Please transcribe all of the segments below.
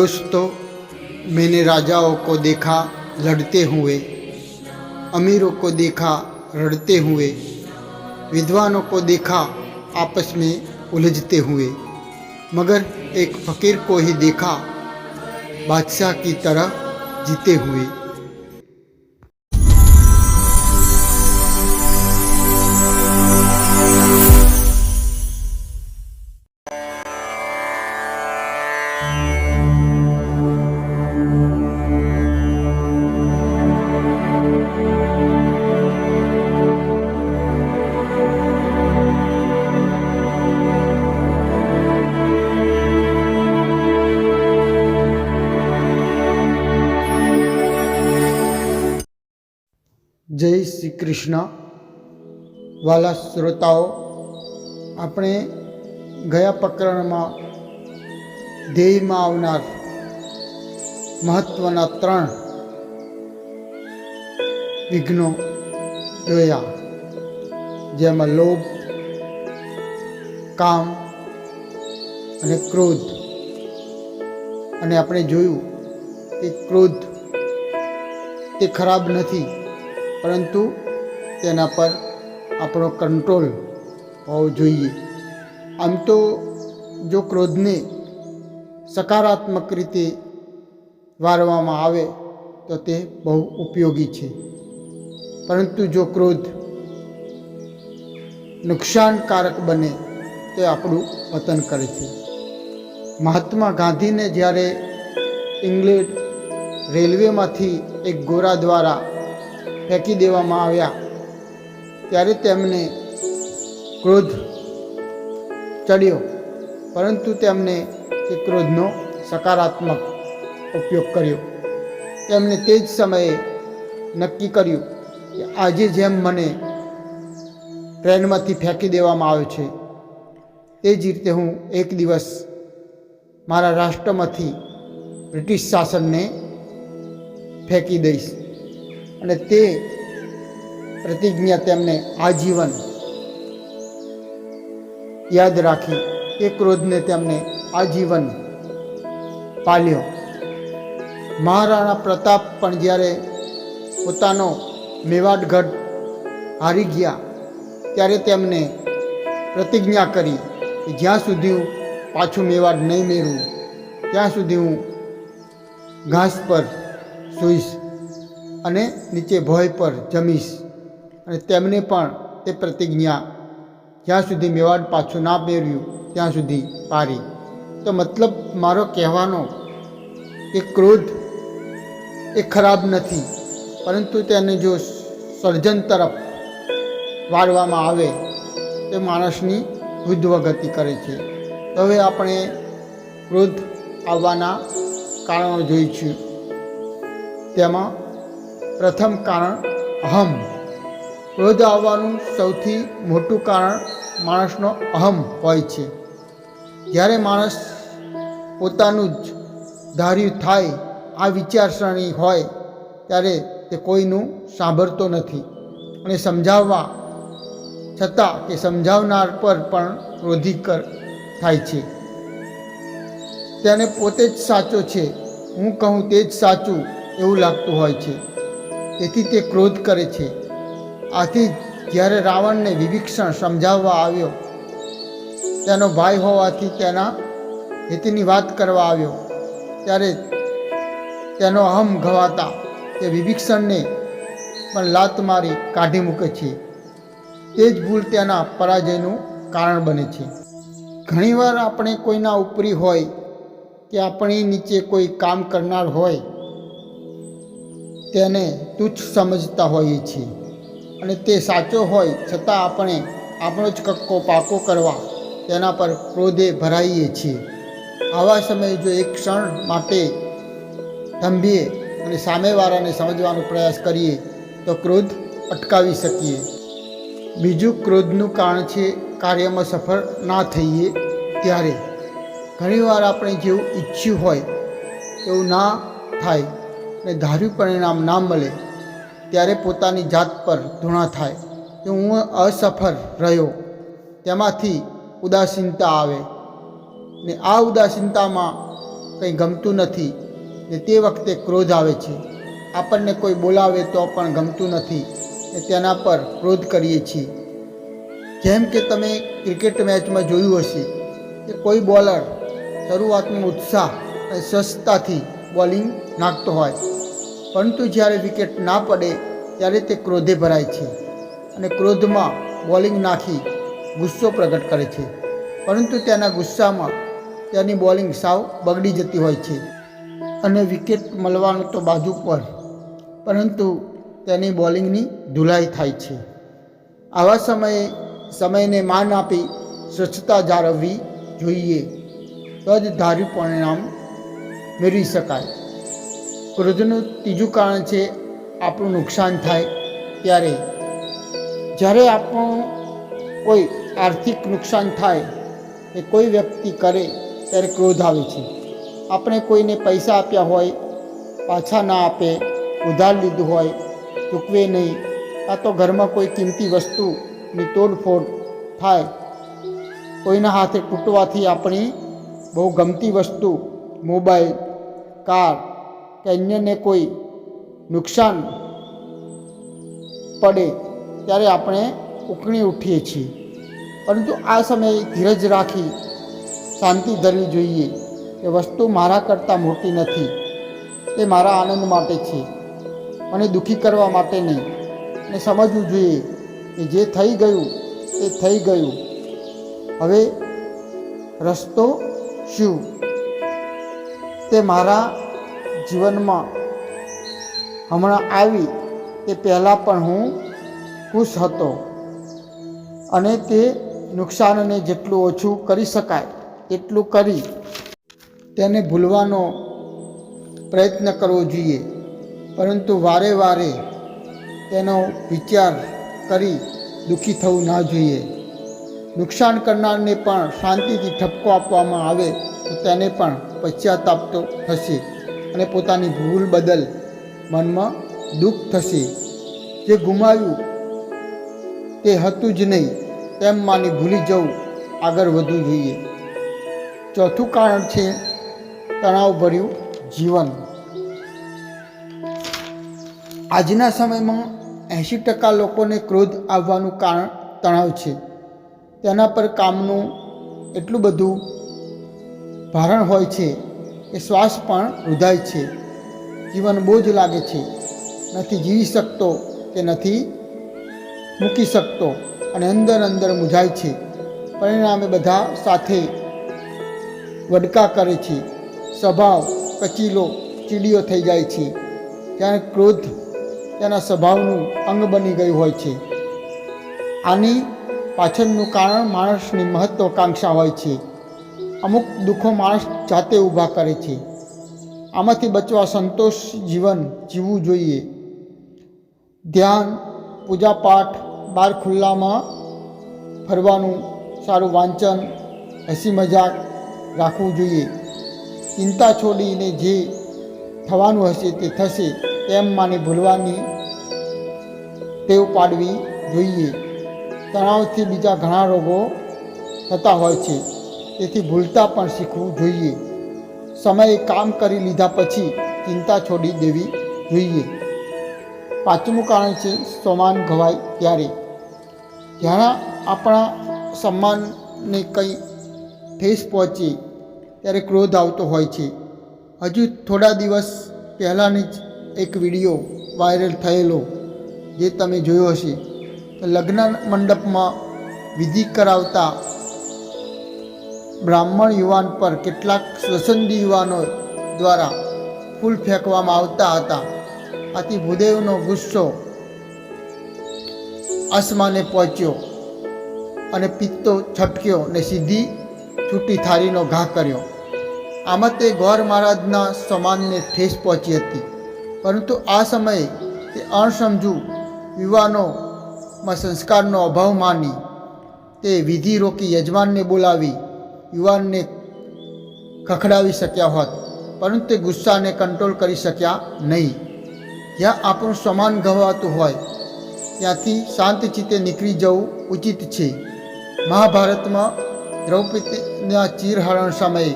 दोस्तों, मैंने राजाओं को देखा, लड़ते हुए, अमीरों को देखा रड़ते हुए, विद्वानों को देखा, आपस में उलझते हुए, मगर एक फकीर को ही देखा, बादशाह की तरह जीते हुए। કૃષ્ણ વાલા શ્રોતાઓ, આપણે ગયા પ્રકરણમાં ધ્યેયમાં આવનાર મહત્ત્વના ત્રણ વિઘ્નો જોયા. જેમાં લોભ, કામ અને ક્રોધ. અને આપણે જોયું કે ક્રોધ તે ખરાબ નથી, પરંતુ તેના પર આપણો કંટ્રોલ હોવો જોઈએ. આમ તો જો ક્રોધને સકારાત્મક રીતે વારવામાં આવે, તો તે બહુ ઉપયોગી છે. પરંતુ જો ક્રોધ નુકસાનકારક બને, તે આપણું પતન કરે છે. મહાત્મા ગાંધીને જ્યારે ઇંગ્લેન્ડ રેલવેમાંથી એક ગોરા દ્વારા ફેંકી દેવામાં આવ્યા ત્યારે તેમને ક્રોધ ચડ્યો. પરંતુ તેમણે તે ક્રોધનો સકારાત્મક ઉપયોગ કર્યો. તેમણે તે જ સમયે નક્કી કર્યું કે આજે જેમ મને ટ્રેનમાંથી ફેંકી દેવામાં આવ્યો છે, તે જ રીતે હું એક દિવસ મારા રાષ્ટ્રમાંથી બ્રિટિશ શાસનને ફેંકી દઈશ. અને તે પ્રતિજ્ઞા તેમને આજીવન યાદ રાખી એ ક્રોધને તેમને આજીવન પાલ્યો. મહારાણા પ્રતાપ પણ જ્યારે પોતાનો મેવાડગઢ હારી ગયા, ત્યારે તેમને પ્રતિજ્ઞા કરી કે જ્યાં સુધી હું પાછું મેવાડ નહીં મેળવું, ત્યાં સુધી હું ઘાસ પર સૂઈશ અને નીચે ભોય પર જમીશ. અને તેમને પણ તે પ્રતિજ્ઞા જ્યાં સુધી મેવાડ પાછું ના મેળવ્યું ત્યાં સુધી પારી. તો મતલબ મારો કહેવાનો કે ક્રોધ એ ખરાબ નથી, પરંતુ તેને જો સર્જન તરફ વાળવામાં આવે, તે માણસની ઉદ્વગતિ કરે છે. હવે આપણે ક્રોધ આવવાના કારણો જોઈશું. તેમાં પ્રથમ કારણ અહમ. ક્રોધ આવવાનું સૌથી મોટું કારણ માણસનો અહમ હોય છે. જ્યારે માણસ પોતાનું જ ધાર્યું થાય, આ વિચારસરણી હોય, ત્યારે તે કોઈનું સાંભળતો નથી. અને સમજાવવા છતાં કે સમજાવનાર પર પણ ક્રોધી કર થાય છે. તેને પોતે જ સાચો છે. હું કહું તે જ સાચું એવું લાગતું હોય છે. તેથી તે ક્રોધ કરે છે. આથી જ્યારે રાવણને વિભીક્ષણ સમજાવવા આવ્યો, તેનો ભાઈ હોવાથી તેના હિતની વાત કરવા આવ્યો, ત્યારે તેનો અહમ ઘવાતા તે વિભીક્ષણને પણ લાત મારી કાઢી મૂકે છે. તે જ ભૂલ તેના પરાજયનું કારણ બને છે. ઘણીવાર આપણે કોઈના ઉપરી હોય કે આપણી નીચે કોઈ કામ કરનાર હોય, તેને તુચ્છ સમજતા હોઈએ છીએ. અને તે સાચો હોય છતાં આપણે આપણો જ કક્કો પાકો કરવા તેના પર ક્રોધે ભરાઈએ છીએ. આવા સમયે જો એક ક્ષણ માટે થંભીએ અને સામેવાળાને સમજવાનો પ્રયાસ કરીએ, તો ક્રોધ અટકાવી શકીએ. બીજું ક્રોધનું કારણ છે કાર્યમાં સફળ ના થઈએ ત્યારે. ઘણીવાર આપણે જેવું ઈચ્છ્યું હોય એવું ના થાય અને ધાર્યું પરિણામ ના મળે. ત્યારે પોતાની જાત પર ધૂણા થાય કે હું અસફળ રહ્યો. તેમાંથી ઉદાસીનતા આવે. ને આ ઉદાસીનતામાં કંઈ ગમતું નથી ને તે વખતે ક્રોધ આવે છે. આપણને કોઈ બોલાવે તો પણ ગમતું નથી ને તેના પર ક્રોધ કરીએ છીએ. જેમ કે તમે ક્રિકેટ મેચમાં જોયું હશે કે કોઈ બોલર શરૂઆતમાં ઉત્સાહ અને સ્વચ્છતાથી બોલિંગ નાખતો હોય. પરંતુ જ્યારે વિકેટ ના પડે, ત્યારે તે ક્રોધે ભરાય છે અને ક્રોધમાં બોલિંગ નાખી ગુસ્સો પ્રગટ કરે છે. પરંતુ તેના ગુસ્સામાં તેની બોલિંગ સાવ બગડી જતી હોય છે અને વિકેટ મળવાનું તો બાજુ પર, પરંતુ તેની બોલિંગની ધુલાઈ થાય છે. આવા સમયે સમયને માન આપી સ્વચ્છતા જાળવવી જોઈએ, તો જ ધાર્યું પરિણામ મેળવી શકાય. ક્રોધનું ત્રીજું કારણ છે, આપણું નુકસાન થાય ત્યારે. જ્યારે આપણું કોઈ આર્થિક નુકસાન થાય, એ કોઈ વ્યક્તિ કરે ત્યારે ક્રોધ આવે છે. આપણે કોઈને પૈસા આપ્યા હોય, પાછા ના આપે, ઉધાર લીધું હોય, ચૂકવે નહીં કાં તો ઘરમાં કોઈ કિંમતી વસ્તુની તોડફોડ થાય, કોઈના હાથે તૂટવાથી આપણી બહુ ગમતી વસ્તુ, મોબાઈલ, કાર કે અન્યને કોઈ નુકસાન પડે ત્યારે આપણે ઉકળી ઉઠીએ છીએ. પરંતુ આ સમયે ધીરજ રાખી શાંતિ ધરવી જોઈએ કે વસ્તુ મારા કરતાં મોટી નથી. તે મારા આનંદ માટે છે. મને દુઃખી કરવા માટે નહીં. અને સમજવું જોઈએ કે જે થઈ ગયું તે થઈ ગયું. હવે રસ્તો શું? તે મારા જીવનમાં હમણાં આવી એ પહેલાં પણ હું ખુશ હતો. અને તે નુકસાનને જેટલું ઓછું કરી શકાય એટલું કરી તેને ભૂલવાનો પ્રયત્ન કરવો જોઈએ. પરંતુ વારે વારે તેનો વિચાર કરી દુઃખી થવું ના જોઈએ. નુકસાન કરનારને પણ શાંતિથી ઠપકો આપવામાં આવે તો તેને પણ પશ્ચાતાપ તો થશે અને પોતાની ભૂલ બદલ મનમાં દુઃખ થશે. જે ગુમાવ્યું, તે હતું જ નહીં, તેમ માની ભૂલી જવું આગળ વધવું જોઈએ. ચોથું કારણ છે તણાવભર્યું જીવન. આજના સમયમાં એંશી ટકા લોકોને ક્રોધ આવવાનું કારણ તણાવ છે. તેના પર કામનું એટલું બધું ભારણ હોય છે કે શ્વાસ પણ રૂધાય છે. જીવન બોજ લાગે છે. નથી જીવી શકતો કે નથી મૂકી શકતો અને અંદર અંદર મૂંઝાય છે. પરિણામે બધા સાથે વડકા કરે છે. સ્વભાવ કચીલો, ચીડીયો થઈ જાય છે. ત્યારે ક્રોધ તેના સ્વભાવનું અંગ બની ગયું હોય છે. આની પાછળનું કારણ માણસની મહત્વાકાંક્ષા હોય છે. અમુક દુઃખો માણસ જાતે ઊભા કરે છે. આમાંથી બચવા સંતોષ જીવન જીવવું જોઈએ. ધ્યાન પૂજાપાઠ બહાર ખુલ્લામાં ફરવાનું, સારું વાંચન, હસી મજાક રાખવું જોઈએ. ચિંતા છોડીને જે થવાનું હશે તે થશે તેમ માને ભૂલવાની ટેવ પાડવી જોઈએ. તણાવથી બીજા ઘણા રોગો થતા હોય છે. તેથી ભૂલતા પણ શીખવું જોઈએ. સમયે કામ કરી લીધા પછી ચિંતા છોડી દેવી જોઈએ. પાંચમું કારણ છે સમાન ઘવાય ત્યારે. જ્યાં આપણા સન્માનને કંઈ ઠેસ પહોંચે ત્યારે ક્રોધ આવતો હોય છે. હજુ થોડા દિવસ પહેલાંની જ એક વીડિયો વાયરલ થયેલો, જે તમે જોયો હશે. લગ્ન મંડપમાં વિધિ કરાવતા બ્રાહ્મણ યુવાન પર કેટલાક સ્વસંદી યુવાનો દ્વારા ફૂલ ફેંકવામાં આવતા હતા. આથી ભૂદેવનો ગુસ્સો આસમાને પહોંચ્યો અને પિત્તો છટક્યો ને સીધી છૂટી થાળીનો ઘા કર્યો. આમાં તે ગૌર મહારાજના સમાનને ઠેસ પહોંચી હતી. પરંતુ આ સમયે તે અણસમજુ યુવાનોમાં સંસ્કારનો અભાવ માની તે વિધિ રોકી યજમાનને બોલાવી યુવાનને ખખડાવી શક્યા હોત, પરંતુ તે ગુસ્સાને કંટ્રોલ કરી શક્યા નહીં. જ્યાં આપણું સમાન ગવાતું હોય, ત્યાંથી શાંત ચિત્તે નીકળી જવું ઉચિત છે. મહાભારતમાં દ્રૌપદીના ચીરહરણ સમયે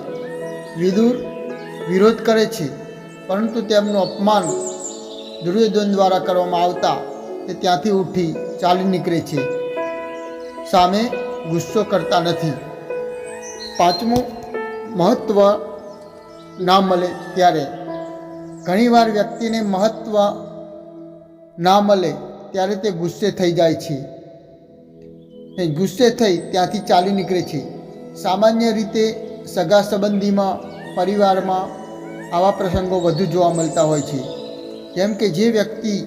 વિદુર વિરોધ કરે છે, પરંતુ તેમનું અપમાન દુર્યોધન દ્વારા કરવામાં આવતા તે ત્યાંથી ઉઠી ચાલી નીકળે છે. સામે ગુસ્સો કરતા નથી. પાંચમું મહત્ત્વ ના મળે ત્યારે. ઘણીવાર વ્યક્તિને મહત્ત્વ ના મળે ત્યારે તે ગુસ્સે થઈ જાય છે. ને ગુસ્સે થઈ ત્યાંથી ચાલી નીકળે છે. સામાન્ય રીતે સગા સંબંધીમાં, પરિવારમાં આવા પ્રસંગો વધુ જોવા મળતા હોય છે. જેમ કે જે વ્યક્તિ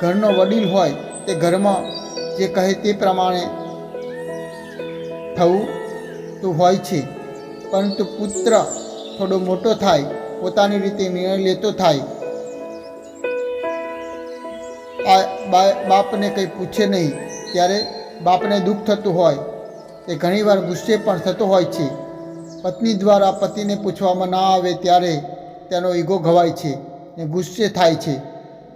ઘરનો વડીલ હોય તે ઘરમાં જે કહે તે પ્રમાણે થવું તો હોય છે. પરંતુ પુત્ર થોડો મોટો થાય, પોતાની રીતે નિર્ણય લેતો થાય. બાપને કંઈ પૂછે નહીં. ત્યારે બાપને દુઃખ થતું હોય. તે ઘણીવાર ગુસ્સે પણ થતો હોય છે. પત્ની દ્વારા પતિને પૂછવામાં ના આવે ત્યારે તેનો ઈગો ઘવાય છે ને ગુસ્સે થાય છે.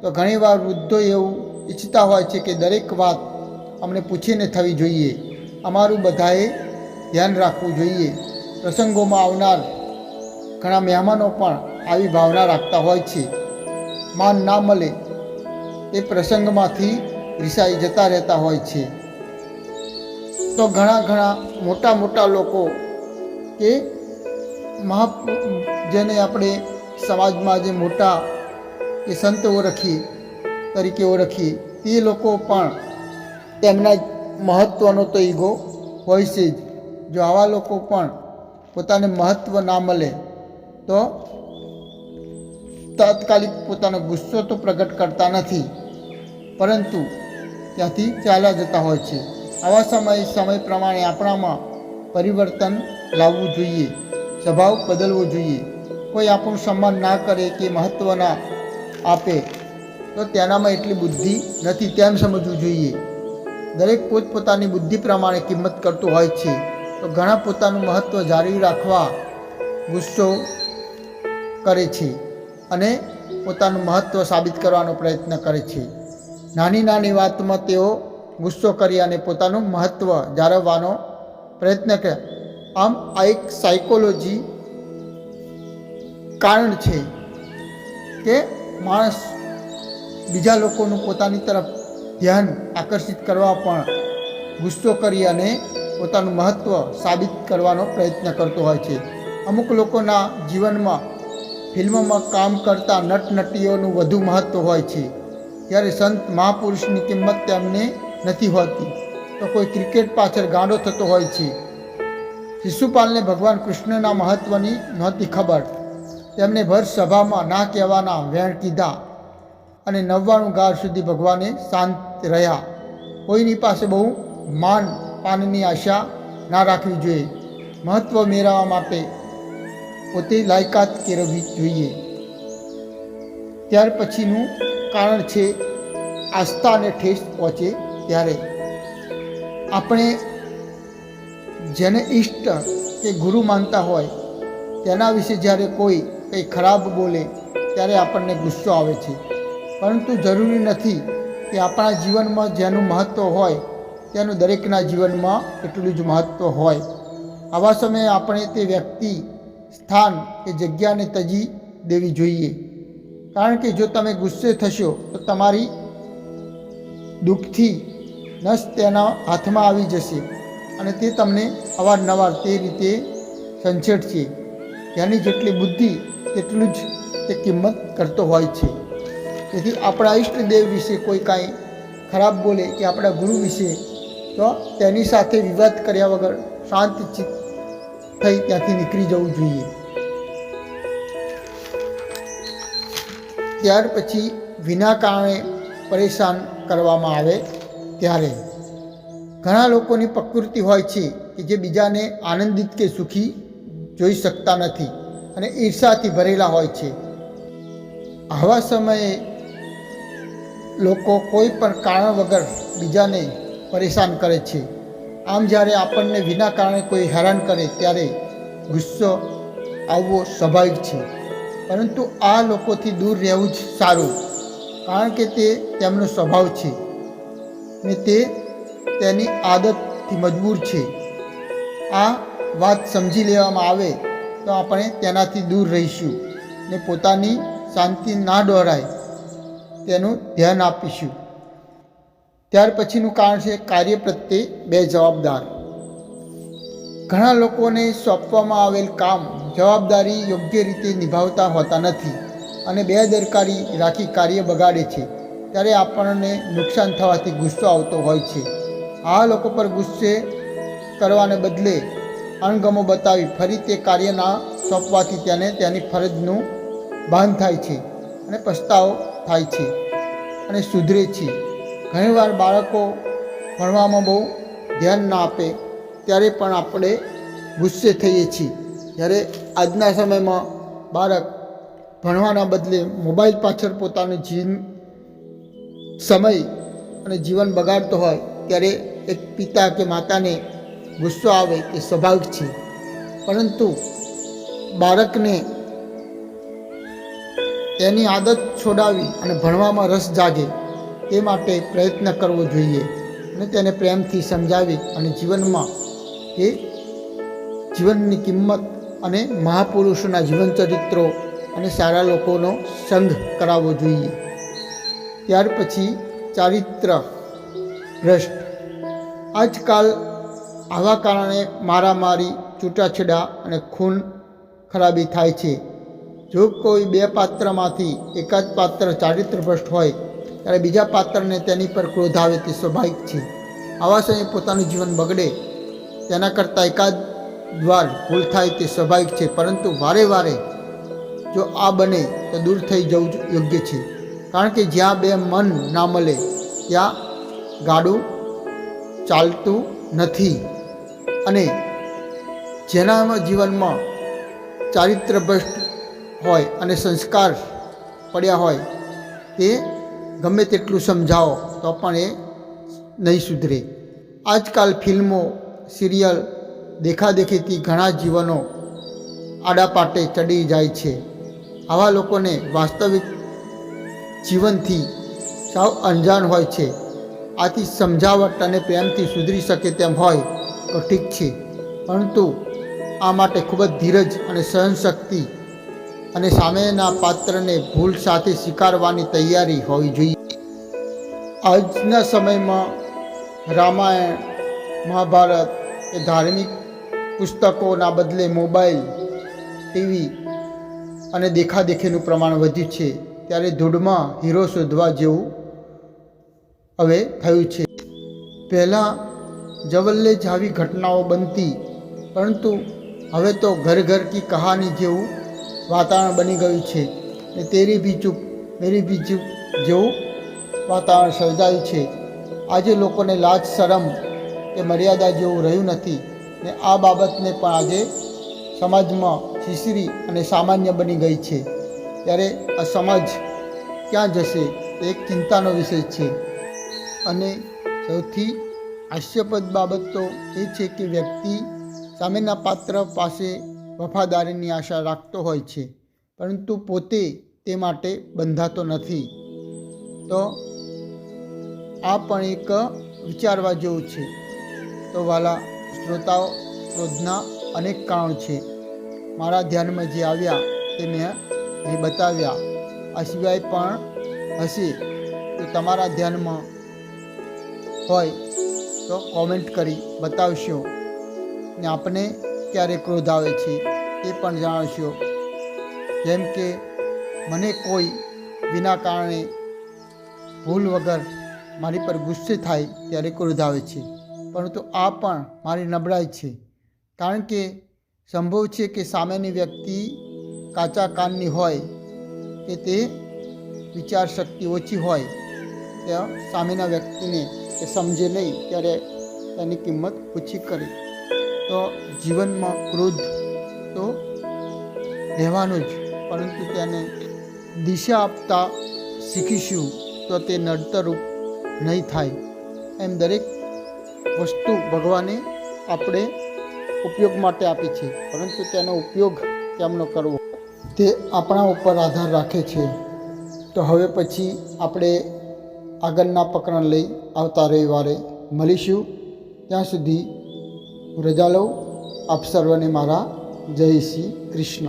તો ઘણીવાર વૃદ્ધો એવું ઈચ્છતા હોય છે કે દરેક વાત અમને પૂછીને થવી જોઈએ. અમારું બધાએ ધ્યાન રાખવું જોઈએ. પ્રસંગોમાં આવનાર ઘણા મહેમાનો પણ આવી ભાવના રાખતા હોય છે. માન ના મળે એ પ્રસંગમાંથી રિસાઈ જતા રહેતા હોય છે. તો ઘણા ઘણા મોટા મોટા લોકો કે મહા જેને આપણે સમાજમાં જે મોટા કે સંત ઓળખીએ તરીકે ઓળખીએ તે લોકો પણ તેમના મહત્ત્વનો તો ઈગો હોય છે જ. જો આવા લોકો પણ પોતાને મહત્ત્વ ના મળે, તો તાત્કાલિક પોતાનો ગુસ્સો તો પ્રગટ કરતા નથી, પરંતુ ત્યાંથી ચાલ્યા જતા હોય છે. આવા સમયે સમય પ્રમાણે આપણામાં પરિવર્તન લાવવું જોઈએ, સ્વભાવ બદલવો જોઈએ. કોઈ આપણું સન્માન ના કરે કે મહત્ત્વ ના આપે, તો તેનામાં એટલી બુદ્ધિ નથી. તેમ સમજવું જોઈએ. દરેક પોતપોતાની બુદ્ધિ પ્રમાણે કિંમત કરતું હોય છે. તો ઘણા પોતાનું મહત્ત્વ જાળવી રાખવા ગુસ્સો કરે છે અને પોતાનું મહત્ત્વ સાબિત કરવાનો પ્રયત્ન કરે છે. નાની નાની વાતમાં તેઓ ગુસ્સો કરી અને પોતાનું મહત્ત્વ જાળવવાનો પ્રયત્ન કરે. આમ આ એક સાયકોલોજી કારણ છે કે માણસ બીજા લોકોનું પોતાની તરફ ધ્યાન આકર્ષિત કરવા પણ ગુસ્સો કરી અને પોતાનું મહત્ત્વ સાબિત કરવાનો પ્રયત્ન કરતો હોય છે. અમુક લોકોના જીવનમાં, ફિલ્મમાં કામ કરતા નટનટીઓનું વધુ મહત્ત્વ હોય છે. ત્યારે સંત મહાપુરુષની કિંમત તેમને નથી હોતી, તો કોઈ ક્રિકેટ પાછળ ગાંડો થતો હોય છે. શિશુપાલને ભગવાન કૃષ્ણના મહત્ત્વની નહોતી ખબર. તેમને ભર સભામાં ના કહેવાના વેણ કીધા અને નવ્વાણું ગાળ સુધી ભગવાને શાંત રહ્યા. કોઈની પાસે બહુ માન પાનની આશા ના રાખવી જોઈએ. મહત્ત્વ મેળવવા માટે પોતે લાયકાત કેળવવી જોઈએ. ત્યાર પછીનું કારણ છે આસ્થાને ઠેસ પહોંચે ત્યારે. આપણે જેને ઈષ્ટ કે ગુરુ માનતા હોય, તેના વિશે જ્યારે કોઈ કંઈ ખરાબ બોલે, ત્યારે આપણને ગુસ્સો આવે છે. પરંતુ જરૂરી નથી કે આપણા જીવનમાં જેનું મહત્ત્વ હોય તેનું દરેકના જીવનમાં એટલું જ મહત્ત્વ હોય. આવા સમયે આપણે તે વ્યક્તિ, સ્થાન કે જગ્યાને તજી દેવી જોઈએ. કારણ કે જો તમે ગુસ્સે થશો, તો તમારી દુઃખથી નસ તેના હાથમાં આવી જશે અને તે તમને અવારનવાર તે રીતે સંછેડશે. તેની જેટલી બુદ્ધિ તેટલું જ તે કિંમત કરતો હોય છે. તેથી આપણા ઈષ્ટદેવ વિશે કોઈ કાંઈ ખરાબ બોલે કે આપણા ગુરુ વિશે તો તેની સાથે વિવાદ કર્યા વગર શાંત થઈ ત્યાંથી નીકળી જવું જોઈએ. ત્યાર પછી વિના કારણે પરેશાન કરવામાં આવે ત્યારે. ઘણા લોકોની પ્રકૃતિ હોય છે કે જે બીજાને આનંદિત કે સુખી જોઈ શકતા નથી અને ઈર્ષાથી ભરેલા હોય છે. આવા સમયે લોકો કોઈ પણ કારણ વગર બીજાને પરેશાન કરે છે. આમ જ્યારે આપણને વિના કારણે કોઈ હેરાન કરે ત્યારે ગુસ્સો આવવો સ્વાભાવિક છે. પરંતુ આ લોકોથી દૂર રહેવું જ સારું, કારણ કે તે તેમનો સ્વભાવ છે ને તે તેની આદતથી મજબૂર છે. આ વાત સમજી લેવામાં આવે તો આપણે તેનાથી દૂર રહીશું ને પોતાની શાંતિ ના દોરાય તેનું ધ્યાન આપીશું. ત્યાર પછીનું કારણ છે કાર્ય પ્રત્યે બે જવાબદાર. ઘણા લોકોને સોંપવામાં આવેલ કામ જવાબદારી યોગ્ય રીતે નિભાવતા હોતા નથી અને બેદરકારી રાખી કાર્ય બગાડે છે. ત્યારે આપણને નુકસાન થવાથી ગુસ્સો આવતો હોય છે. આ લોકો પર ગુસ્સે કરવાને બદલે અણગમો બતાવી ફરી તે કાર્ય ના સોંપવાથી તેને તેની ફરજનું ભાન થાય છે અને પસ્તાવો થાય છે અને સુધરે છે. ઘણીવાર બાળકો ભણવામાં બહુ ધ્યાન ના આપે, ત્યારે પણ આપણે ગુસ્સે થઈએ છીએ. જ્યારે આજના સમયમાં બાળક ભણવાના બદલે મોબાઈલ પાછળ પોતાનું જીવન, સમય અને જીવન બગાડતો હોય, ત્યારે એક પિતા કે માતાને ગુસ્સો આવે એ સ્વાભાવિક છે. પરંતુ બાળકને તેની આદત છોડાવી અને ભણવામાં રસ જાગે તે માટે પ્રયત્ન કરવો જોઈએ અને તેને પ્રેમથી સમજાવી અને જીવનમાં એ જીવનની કિંમત અને મહાપુરુષોના જીવન ચરિત્રો અને સારા લોકોનો સંઘ કરાવવો જોઈએ. ત્યાર પછી ચારિત્ર ભ્રષ્ટ. આજકાલ આવા કારણે મારામારી, છૂટાછેડા અને ખૂન ખરાબી થાય છે. જો કોઈ બે પાત્રમાંથી એકાદ પાત્ર ચારિત્ર ભ્રષ્ટ હોય ત્યારે બીજા પાત્રને તેની પર ક્રોધ આવે તે સ્વાભાવિક છે. આવા સમયે પોતાનું જીવન બગડે, તેના કરતાં એકાદ દ્વાર ભૂલ થાય તે સ્વાભાવિક છે, પરંતુ વારે વારે જો આ બને તો દૂર થઈ જવું યોગ્ય છે. કારણ કે જ્યાં બે મન ના મળે, ત્યાં ગાડું ચાલતું નથી. અને જેના જીવનમાં ચારિત્ર ભ્રષ્ટ હોય અને સંસ્કાર પડ્યા હોય, તે ગમે તેટલું સમજાવો તો પણ એ નહીં સુધરે. આજકાલ ફિલ્મો, સિરિયલ દેખાદેખીથી ઘણા જીવનો આડાપાટે ચડી જાય છે. આવા લોકોને વાસ્તવિક જીવનથી સાવ અંજાન હોય છે. આથી સમજાવટ અને પ્રેમથી સુધરી શકે તેમ હોય તો ઠીક છે. પરંતુ આ માટે ખૂબ જ ધીરજ અને સહનશક્તિ અને સામેના પાત્રને ભૂલ સાથે સ્વીકારવાની તૈયારી હોવી જોઈએ. આજના સમયમાં રામાયણ, મહાભારત એ ધાર્મિક પુસ્તકોના બદલે મોબાઈલ, ટીવી અને દેખાદેખીનું પ્રમાણ વધ્યું છે, ત્યારે ધૂળમાં હીરો શોધવા જેવું હવે થયું છે. પહેલાં જવલ્લે જ આવી ઘટનાઓ બનતી, પરંતુ હવે તો ઘર ઘર કી કહાની જેવું વાતાવરણ બની ગયું છે. ને તેરી ભી ચૂપ, મેરી ચૂપ જેવું વાતાવરણ સર્જાયું છે. આજે લોકોને લાજ, શરમ કે મર્યાદા જેવું રહ્યું નથી. ને આ બાબતને પણ આજે સમાજમાં શિશરી અને સામાન્ય બની ગઈ છે. ત્યારે આ સમાજ ક્યાં જશે એક ચિંતાનો વિષય છે. અને સૌથી હાસ્યપદ બાબત તો એ છે કે વ્યક્તિ સામેના પાત્ર પાસે વફાદારીની આશા રાખતો હોય છે, પરંતુ પોતે તે માટે બંધાતો નથી. તો આ પણ એક વિચારવા જેવું છે. તો વાલા શ્રોતાઓ, ક્રોધના અનેક કારણો છે. મારા ધ્યાનમાં જે આવ્યા તે મેં એ બતાવ્યા. આ સિવાય પણ હશે તો તમારા ધ્યાનમાં હોય તો કોમેન્ટ કરી બતાવશો. ને આપને ક્યારે ક્રોધ આવે છે એ પણ જાણશો. જેમ કે મને કોઈ વિના કારણે ભૂલ વગર મારી પર ગુસ્સે થાય ત્યારે ક્રોધ આવે છે. પરંતુ આ પણ મારી નબળાઈ છે. કારણ કે સંભવ છે કે સામેની વ્યક્તિ કાચા કાનની હોય કે તે વિચાર શક્તિ ઓછી હોય, ત્યાં સામેના વ્યક્તિને એ સમજે નહીં, ત્યારે તેની કિંમત ઓછી કરે. તો જીવનમાં ક્રોધ તો રહેવાનું જ, પરંતુ તેને દિશા આપતા શીખીશું તો તે નડતરૂપ નહીં થાય. એમ દરેક વસ્તુ ભગવાને આપણે ઉપયોગ માટે આપી છે, પરંતુ તેનો ઉપયોગ કેમનો કરવો. તે આપણા ઉપર આધાર રાખે છે. તો હવે પછી આપણે આગળના પ્રકરણ લઈ આવતા રવિવારે મળીશું. ત્યાં સુધી રજા લઉં આપ સર્વને મારા જય શ્રી કૃષ્ણ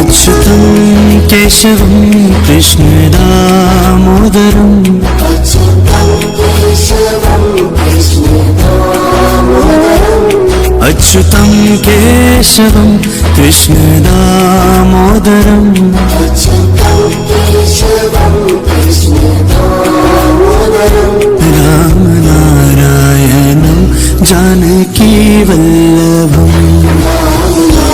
અચ્યુતમ કેશવમ કૃષ્ણ દામોદરમ अच्युतं केशवं कृष्णदामोदरम् अच्युतं केशवं कृष्णदामोदरम् यणं जानकी वल्लभम्।